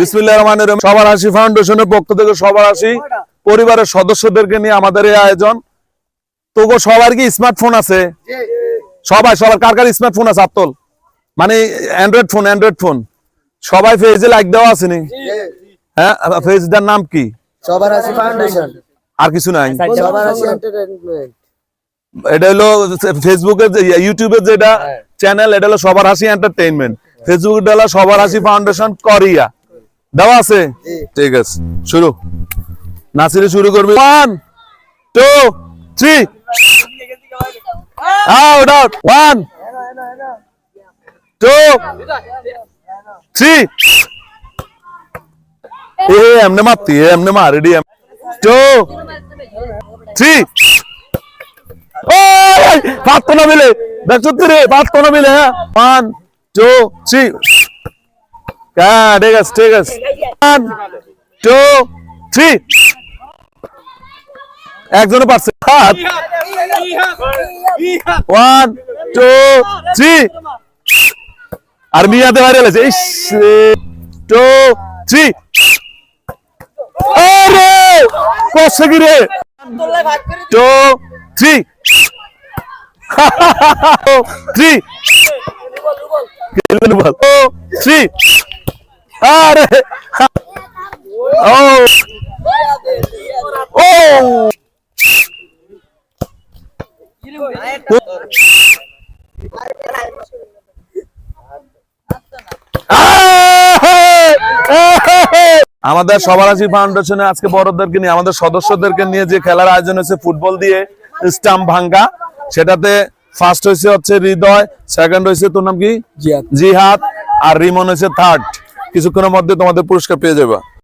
বিসমিল্লাহির রহমানির রহিম। সবার হাসি ফাউন্ডেশনের পক্ষ থেকে সবার হাসি। পরিবারের সদস্যদেরকে নিয়ে আমাদের এই আয়োজন। তোগো সবার কি স্মার্টফোন আছে? সবাই সবার কার কার স্মার্টফোন আছে আত্তল মানে অ্যান্ড্রয়েড ফোন অ্যান্ড্রয়েড ফোন সবাই ফেজে লাইক দেওয়া আছে নি? হ্যাঁ ফেজটার নাম কি? সবার হাসি ফাউন্ডেশন। আর কিছু নাই। সবার হাসি এন্টারটেইনমেন্ট এটা হলো ফেসবুকের যে ইউটিউবের যেটা চ্যানেল এটা হলো সবার হাসি এন্টারটেইনমেন্ট ফেসবুক ডালা সবার হাসি ফাউন্ডেশন করিয়া। দেওয়া আছে? ঠিক আছে। শুরু। নাসিরে শুরু করবি। One two three out out one two three এ এমনে মারতি এমনে মার রেডি টু থ্রি ও পাঁচ তো না মিলে। দেখছ রে পাঁচ তো না মিলে হ্যাঁ? ওয়ান টু থ্রি হ্যাঁ ঠিক আছে ঠিক আছে ওয়ান টু থ্রি একজনে পারছে হাত ওয়ান টু থ্রি আর মিয়াতে বাইরে গেছে ইস টু থ্রি আরে! কষ্ট কি রে? টু থ্রি থ্রি বল। ও থ্রি আরে। ও। ও। আমাদের সবারাশি ফাউন্ডেশনে আজকে বড়দেরকে নিয়ে, আমাদের সদস্যদেরকে নিয়ে যে খেলার আয়োজন হয়েছে, ফুটবল দিয়ে স্টাম্প ভাঙ্গা, সেটাতে ফার্স্ট হয়েছে হচ্ছে হৃদয় সেকেন্ড হয়েছে তোর নাম কি? জিহাদ। আর রিমন হয়েছে থার্ড কিছুক্ষণের মধ্যে তোমাদের পুরস্কার পেয়ে যাবে।